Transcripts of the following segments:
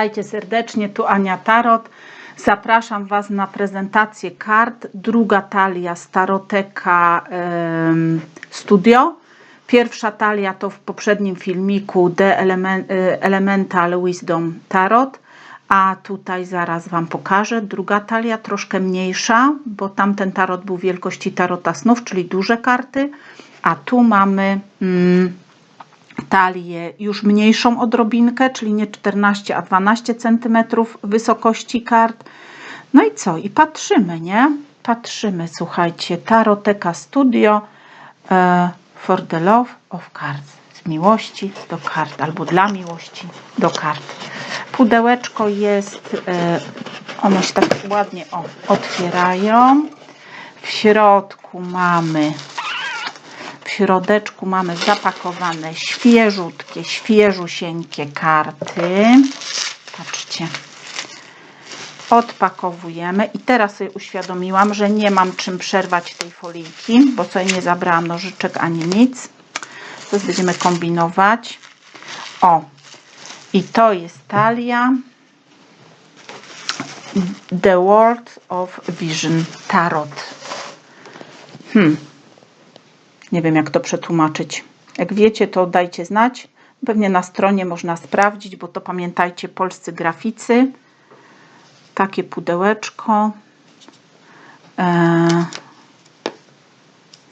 Witajcie serdecznie, tu Ania Tarot. Zapraszam Was na prezentację kart. Druga talia z Taroteka Studio. Pierwsza talia to w poprzednim filmiku The y, Elemental Wisdom Tarot. A tutaj zaraz Wam pokażę. Druga talia troszkę mniejsza, bo tamten tarot był wielkości tarota snów, czyli duże karty. A tu mamy mm, talię już mniejszą odrobinkę, czyli nie 14, a 12 cm wysokości kart. No i co? I patrzymy, nie? Patrzymy, słuchajcie, Taroteka Studio e, for the love of cards. Z miłości do kart, albo dla miłości do kart. Pudełeczko jest, e, one się tak ładnie o, otwierają. W środku mamy środeczku mamy zapakowane świeżutkie, świeżusieńkie karty. Patrzcie. Odpakowujemy i teraz sobie uświadomiłam, że nie mam czym przerwać tej folijki, bo sobie nie zabrałam nożyczek ani nic. Teraz będziemy kombinować. O, i to jest talia The World of Vision Tarot. Hmm. Nie wiem, jak to przetłumaczyć. Jak wiecie, to dajcie znać. Pewnie na stronie można sprawdzić, bo to pamiętajcie, polscy graficy. Takie pudełeczko. Eee,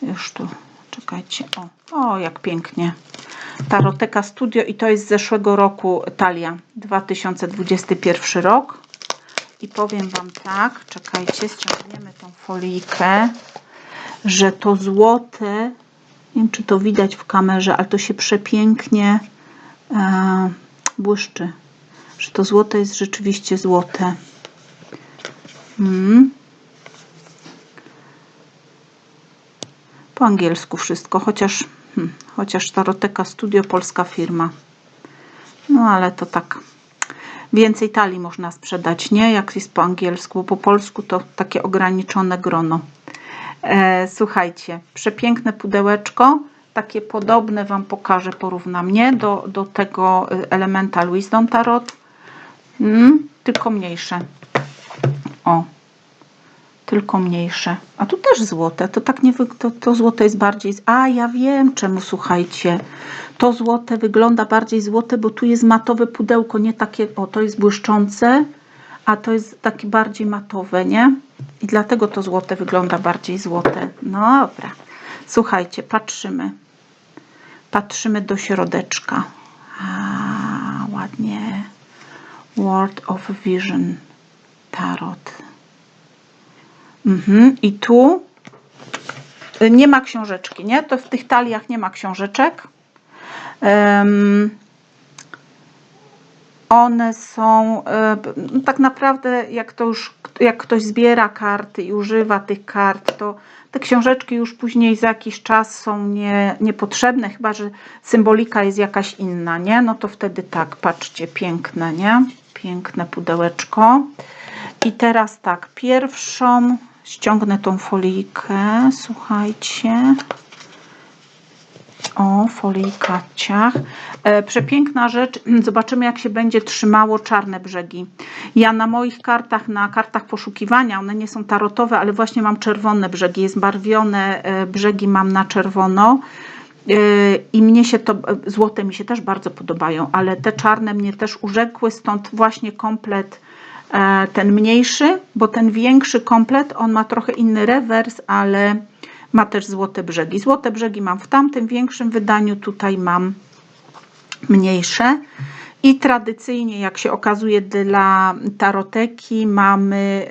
już tu, czekajcie. O, o, jak pięknie. Taroteka Studio i to jest z zeszłego roku talia 2021 rok. I powiem Wam tak, czekajcie, ściągniemy tą folijkę, że to złote nie wiem, czy to widać w kamerze, ale to się przepięknie e, błyszczy. Że to złote jest rzeczywiście złote. Mm. Po angielsku wszystko, chociaż, hmm, chociaż Taroteka Studio polska firma. No ale to tak. Więcej talii można sprzedać, nie? Jak jest po angielsku, bo po polsku to takie ograniczone grono. E, słuchajcie, przepiękne pudełeczko, takie podobne Wam pokażę, porównam, nie? Do, do tego y, Elemental Wisdom Tarot, mm, tylko mniejsze. O, tylko mniejsze. A tu też złote, to tak nie wy... to, to złote jest bardziej... A, ja wiem czemu, słuchajcie. To złote wygląda bardziej złote, bo tu jest matowe pudełko, nie takie... O, to jest błyszczące, a to jest takie bardziej matowe, nie? I dlatego to złote wygląda bardziej złote. No dobra. Słuchajcie, patrzymy. Patrzymy do środeczka. A, ładnie. World of Vision Tarot. Mhm. I tu nie ma książeczki, nie? To w tych taliach nie ma książeczek. Um, one są e, no tak naprawdę, jak to już jak ktoś zbiera karty i używa tych kart, to te książeczki już później za jakiś czas są nie, niepotrzebne, chyba że symbolika jest jakaś inna, nie? No to wtedy tak, patrzcie, piękne, nie? Piękne pudełeczko. I teraz tak, pierwszą ściągnę tą folijkę, słuchajcie. O, folijka ciach. E, przepiękna rzecz. Zobaczymy, jak się będzie trzymało czarne brzegi. Ja na moich kartach, na kartach poszukiwania, one nie są tarotowe, ale właśnie mam czerwone brzegi. Jest barwione e, brzegi mam na czerwono. E, I mnie się to, e, złote mi się też bardzo podobają, ale te czarne mnie też urzekły, stąd właśnie komplet e, ten mniejszy, bo ten większy komplet, on ma trochę inny rewers, ale ma też złote brzegi. Złote brzegi mam w tamtym większym wydaniu, tutaj mam mniejsze. I tradycyjnie, jak się okazuje, dla taroteki mamy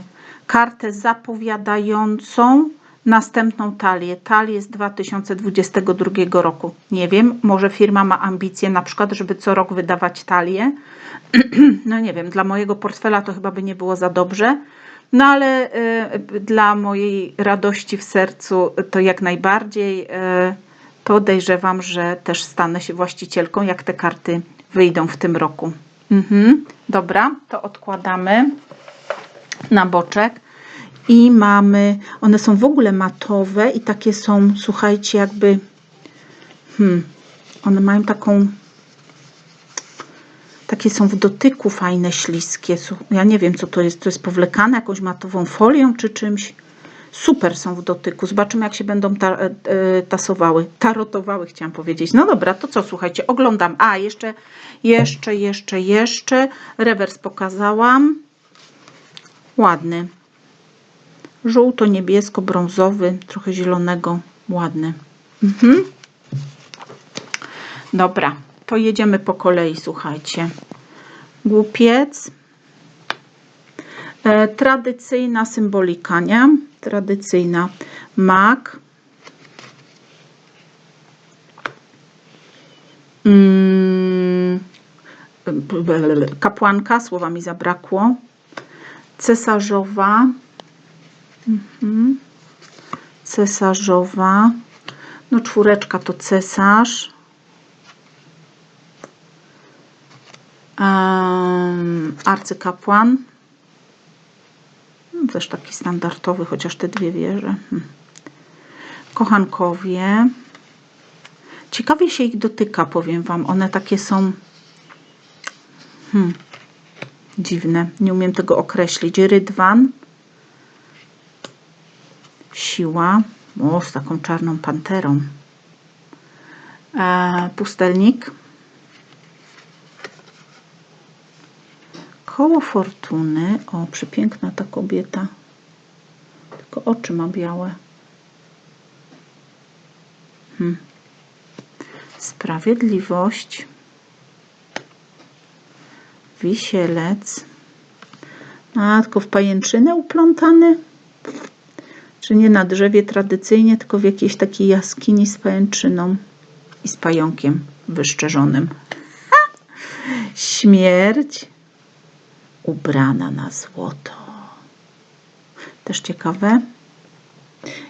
y, kartę zapowiadającą następną talię. Talię z 2022 roku. Nie wiem, może firma ma ambicje na przykład, żeby co rok wydawać talię. no nie wiem, dla mojego portfela to chyba by nie było za dobrze. No ale y, dla mojej radości w sercu to jak najbardziej y, podejrzewam, że też stanę się właścicielką, jak te karty wyjdą w tym roku. Mhm. Dobra, to odkładamy na boczek. I mamy, one są w ogóle matowe i takie są, słuchajcie, jakby, hmm, one mają taką Takie są w dotyku fajne, śliskie. Ja nie wiem, co to jest. To jest powlekane jakąś matową folią czy czymś. Super są w dotyku. Zobaczymy, jak się będą ta, e, e, tasowały. Tarotowały, chciałam powiedzieć. No dobra, to co, słuchajcie, oglądam. A, jeszcze, jeszcze, jeszcze, jeszcze. Rewers pokazałam. Ładny. Żółto-niebiesko-brązowy, trochę zielonego. Ładny. Mhm. Dobra, to jedziemy po kolei, słuchajcie. Głupiec. E, tradycyjna symbolika, nie? Tradycyjna. Mak. Mm, kapłanka, słowa mi zabrakło. Cesarzowa. Mhm. Cesarzowa. No czwóreczka to cesarz. Arcykapłan. No, też taki standardowy, chociaż te dwie wieże. Hmm. Kochankowie. Ciekawie się ich dotyka, powiem Wam. One takie są hmm, dziwne. Nie umiem tego określić. Rydwan. Siła. O, z taką czarną panterą. E, pustelnik. Koło fortuny. O, przepiękna ta kobieta. Tylko oczy ma białe. Hmm. Sprawiedliwość. Wisielec. A, tylko w pajęczynę uplątany? Czy nie na drzewie tradycyjnie, tylko w jakiejś takiej jaskini z pajęczyną i z pająkiem wyszczerzonym. Ha! Śmierć ubrana na złoto. Też ciekawe.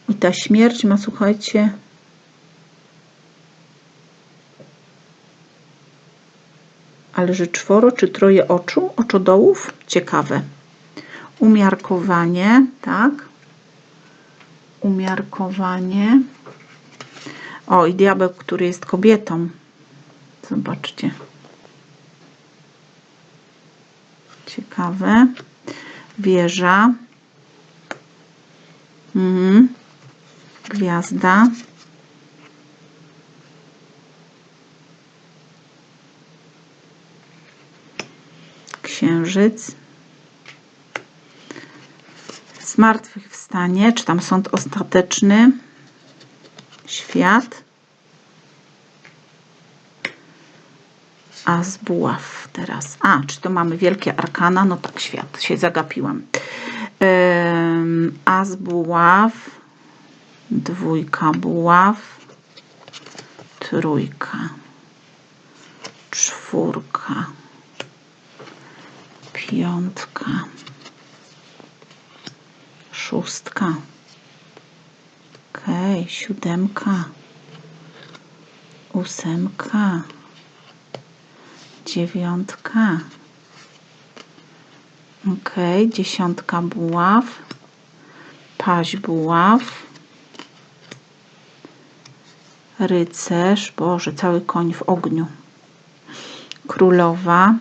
I ta śmierć ma, słuchajcie, ale że czworo czy troje oczu, oczodołów? Ciekawe. Umiarkowanie, tak. Umiarkowanie. O, i diabeł, który jest kobietą. Zobaczcie. Ciekawe. Wieża. Mhm. Gwiazda. Księżyc. Zmartwychwstanie, czy tam sąd ostateczny. Świat. A z buław teraz. A, czy to mamy wielkie arkana? No tak, świat. Się zagapiłam. Ym, A z buław. Dwójka buław. Trójka. Czwórka. Piątka. Szóstka. Okej, okay, siódemka. Ósemka dziewiątka. Ok, dziesiątka buław, paź buław, rycerz, Boże, cały koń w ogniu, królowa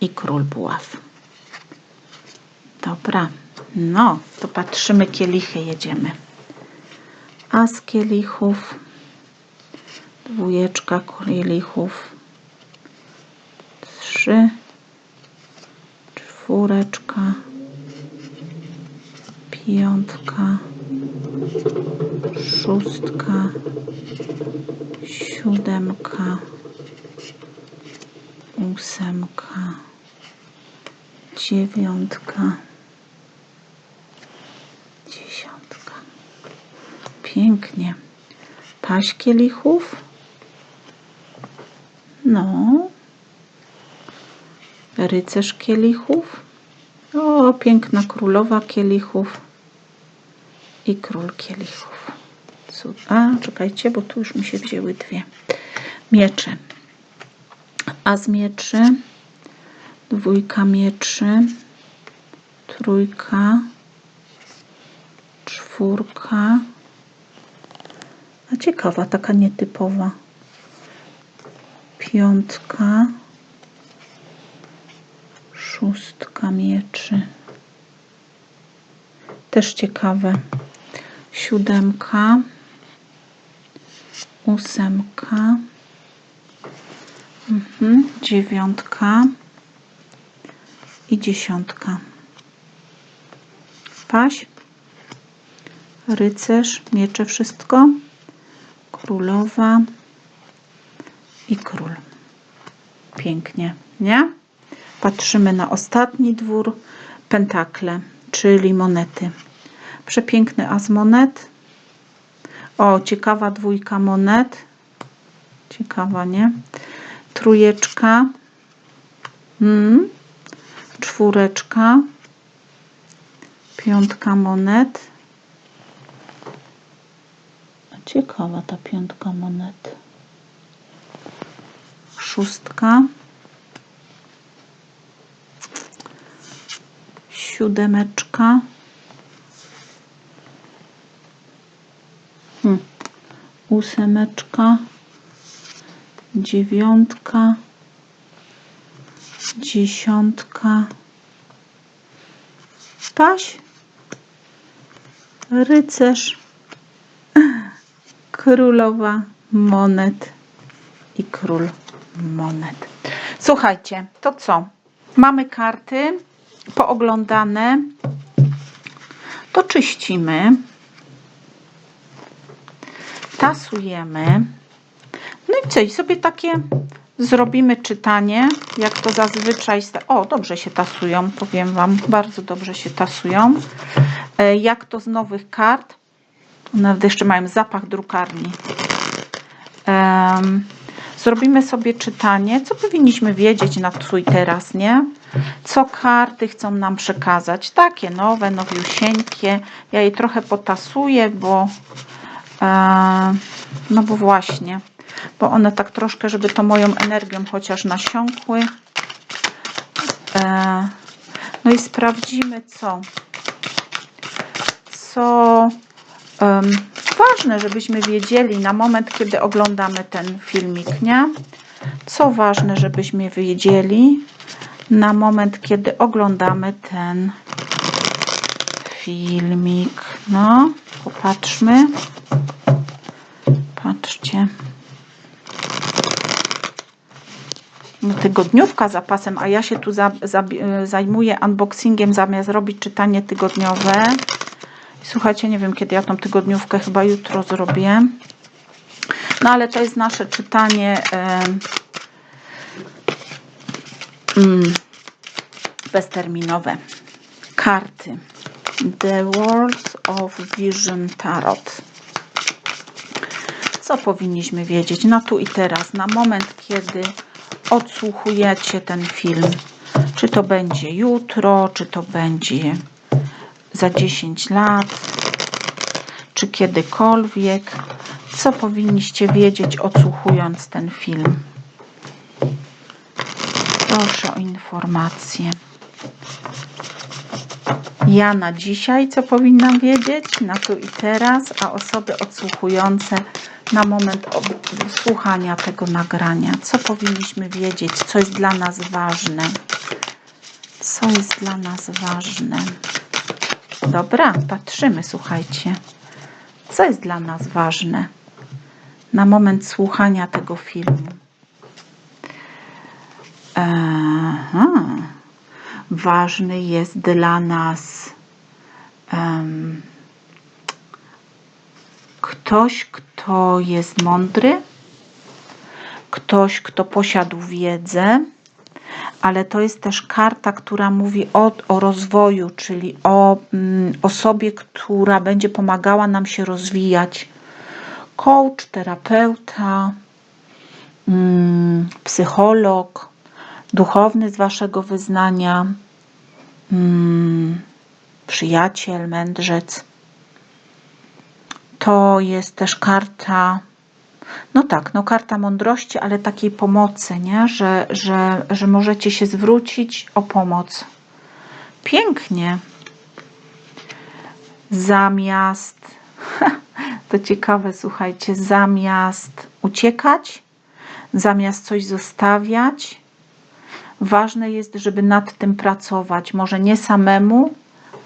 i król buław. Dobra, no to patrzymy, kielichy jedziemy. A z kielichów, dwójeczka kielichów, trzy, czwóreczka, piątka, szóstka, siódemka, ósemka, dziewiątka, dziesiątka. Pięknie. Paść kielichów. No, rycerz kielichów. O, piękna królowa kielichów i król kielichów. A, czekajcie, bo tu już mi się wzięły dwie. Miecze. A z mieczy, dwójka mieczy, trójka, czwórka. A ciekawa, taka nietypowa. Piątka, Szóstka mieczy. Też ciekawe. Siódemka. Ósemka. Mhm. Dziewiątka. I dziesiątka. Paź. Rycerz. Miecze wszystko. Królowa. I król. Pięknie, nie? Patrzymy na ostatni dwór. Pentakle, czyli monety. Przepiękny as monet. O, ciekawa dwójka monet. Ciekawa, nie? Trójeczka. Mm. Czwóreczka. Piątka monet. Ciekawa ta piątka monet. Szóstka. Siódemeczka. Hmm. Ósemeczka. Dziewiątka. Dziesiątka. Paś. Rycerz. Królowa monet i król monet. Słuchajcie, to co? Mamy karty pooglądane. To czyścimy. Tasujemy. No i co? I sobie takie zrobimy czytanie, jak to zazwyczaj. O, dobrze się tasują, powiem Wam. Bardzo dobrze się tasują. E, Jak to z nowych kart. Nawet jeszcze mają zapach drukarni. Zrobimy sobie czytanie, co powinniśmy wiedzieć na i teraz, nie? Co karty chcą nam przekazać. Takie nowe, nowiusieńkie. Ja je trochę potasuję, bo e, no bo właśnie, bo one tak troszkę, żeby to moją energią chociaż nasiąkły. E, no i sprawdzimy co. Co em, ważne, żebyśmy wiedzieli na moment, kiedy oglądamy ten filmik, nie? Co ważne, żebyśmy wiedzieli na moment, kiedy oglądamy ten filmik. No, popatrzmy. Patrzcie. No, tygodniówka zapasem, a ja się tu za, za, zajmuję unboxingiem zamiast robić czytanie tygodniowe. Słuchajcie, nie wiem kiedy ja tą tygodniówkę, chyba jutro zrobię. No ale to jest nasze czytanie mm, bezterminowe. Karty. The World of Vision Tarot. Co powinniśmy wiedzieć na tu i teraz, na moment, kiedy odsłuchujecie ten film? Czy to będzie jutro, czy to będzie za 10 lat, czy kiedykolwiek. Co powinniście wiedzieć, odsłuchując ten film? Proszę o informację. Ja na dzisiaj, co powinnam wiedzieć, na tu i teraz, a osoby odsłuchujące na moment słuchania tego nagrania. Co powinniśmy wiedzieć, co jest dla nas ważne? Co jest dla nas ważne? Dobra, patrzymy, słuchajcie. Co jest dla nas ważne na moment słuchania tego filmu? Aha. Ważny jest dla nas em, ktoś, kto jest mądry, ktoś, kto posiadł wiedzę, ale to jest też karta, która mówi o, o rozwoju, czyli o mm, osobie, która będzie pomagała nam się rozwijać. Coach, terapeuta, mm, psycholog, duchowny z waszego wyznania, mm, przyjaciel, mędrzec. To jest też karta no tak, no karta mądrości, ale takiej pomocy, nie? Że, że, że możecie się zwrócić o pomoc. Pięknie. Zamiast, to ciekawe, słuchajcie, zamiast uciekać, zamiast coś zostawiać, Ważne jest, żeby nad tym pracować. Może nie samemu,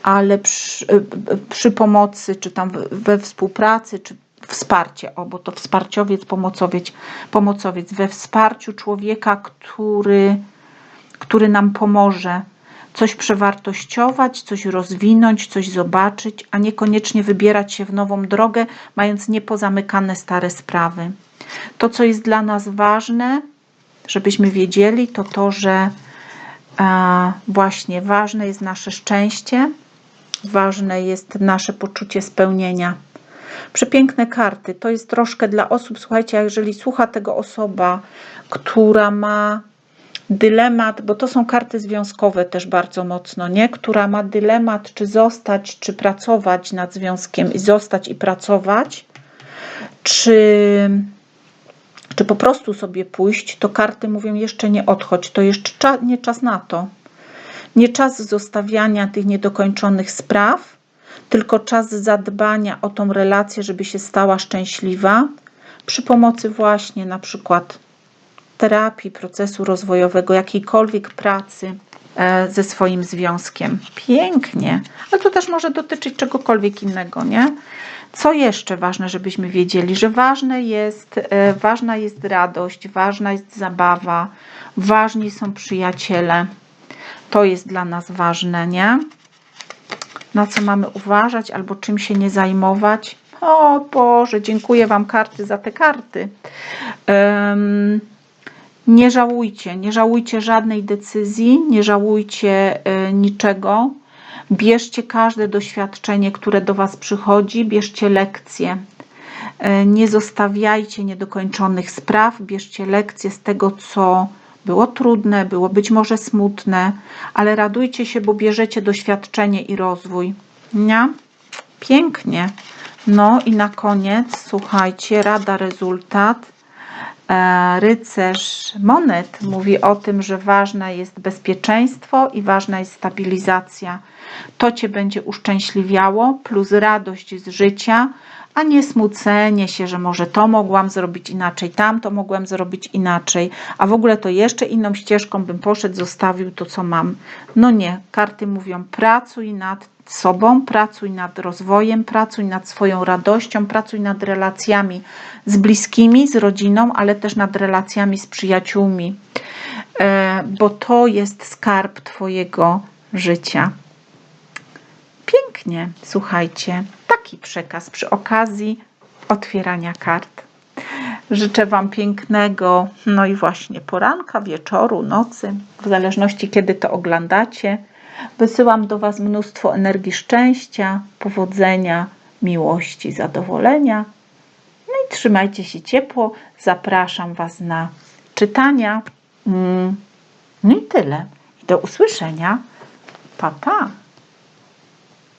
ale przy, y, y, przy pomocy, czy tam we- współpracy, czy wsparcie, o, bo to wsparciowiec, pomocowiec, pomocowiec, we wsparciu człowieka, który, który nam pomoże coś przewartościować, coś rozwinąć, coś zobaczyć, a niekoniecznie wybierać się w nową drogę, mając niepozamykane stare sprawy. To, co jest dla nas ważne, żebyśmy wiedzieli, to to, że e, właśnie ważne jest nasze szczęście, ważne jest nasze poczucie spełnienia. Przepiękne karty. To jest troszkę dla osób, słuchajcie, jeżeli słucha tego osoba, która ma dylemat, bo to są karty związkowe też bardzo mocno, nie? Która ma dylemat, czy zostać, czy pracować nad związkiem i zostać i pracować, czy, czy po prostu sobie pójść, to karty mówią jeszcze nie odchodź, to jeszcze nie czas na to. Nie czas zostawiania tych niedokończonych spraw, tylko czas zadbania o tą relację, żeby się stała szczęśliwa przy pomocy właśnie na przykład terapii, procesu rozwojowego, jakiejkolwiek pracy e, ze swoim związkiem. Pięknie, ale to też może dotyczyć czegokolwiek innego, nie? Co jeszcze ważne, żebyśmy wiedzieli, że ważne jest, e, ważna jest radość, ważna jest zabawa, ważni są przyjaciele. To jest dla nas ważne, nie? Na co mamy uważać albo czym się nie zajmować. O Boże, dziękuję Wam karty za te karty. Em, nie żałujcie, nie żałujcie żadnej decyzji, nie żałujcie e, niczego. Bierzcie każde doświadczenie, które do Was przychodzi, bierzcie lekcje. E, Nie zostawiajcie niedokończonych spraw, bierzcie lekcje z tego, co było trudne, było być może smutne, ale radujcie się, bo bierzecie doświadczenie i rozwój. Nie? Pięknie. No i na koniec, słuchajcie, rada, rezultat. E, Rycerz monet mówi o tym, że ważne jest bezpieczeństwo i ważna jest stabilizacja. To cię będzie uszczęśliwiało, plus radość z życia, a nie smucenie się, że może to mogłam zrobić inaczej, tamto mogłam zrobić inaczej, a w ogóle to jeszcze inną ścieżką bym poszedł, zostawił to, co mam. No nie, karty mówią: pracuj nad sobą, pracuj nad rozwojem, pracuj nad swoją radością, pracuj nad relacjami z bliskimi, z rodziną, ale też nad relacjami z przyjaciółmi, e, bo to jest skarb Twojego życia. Pięknie, słuchajcie, taki przekaz przy okazji otwierania kart. Życzę Wam pięknego, no i właśnie poranka, wieczoru, nocy, w zależności kiedy to oglądacie. Wysyłam do Was mnóstwo energii szczęścia, powodzenia, miłości, zadowolenia. No i trzymajcie się ciepło. Zapraszam Was na czytania. Mm, No i tyle. Do usłyszenia. Pa, pa.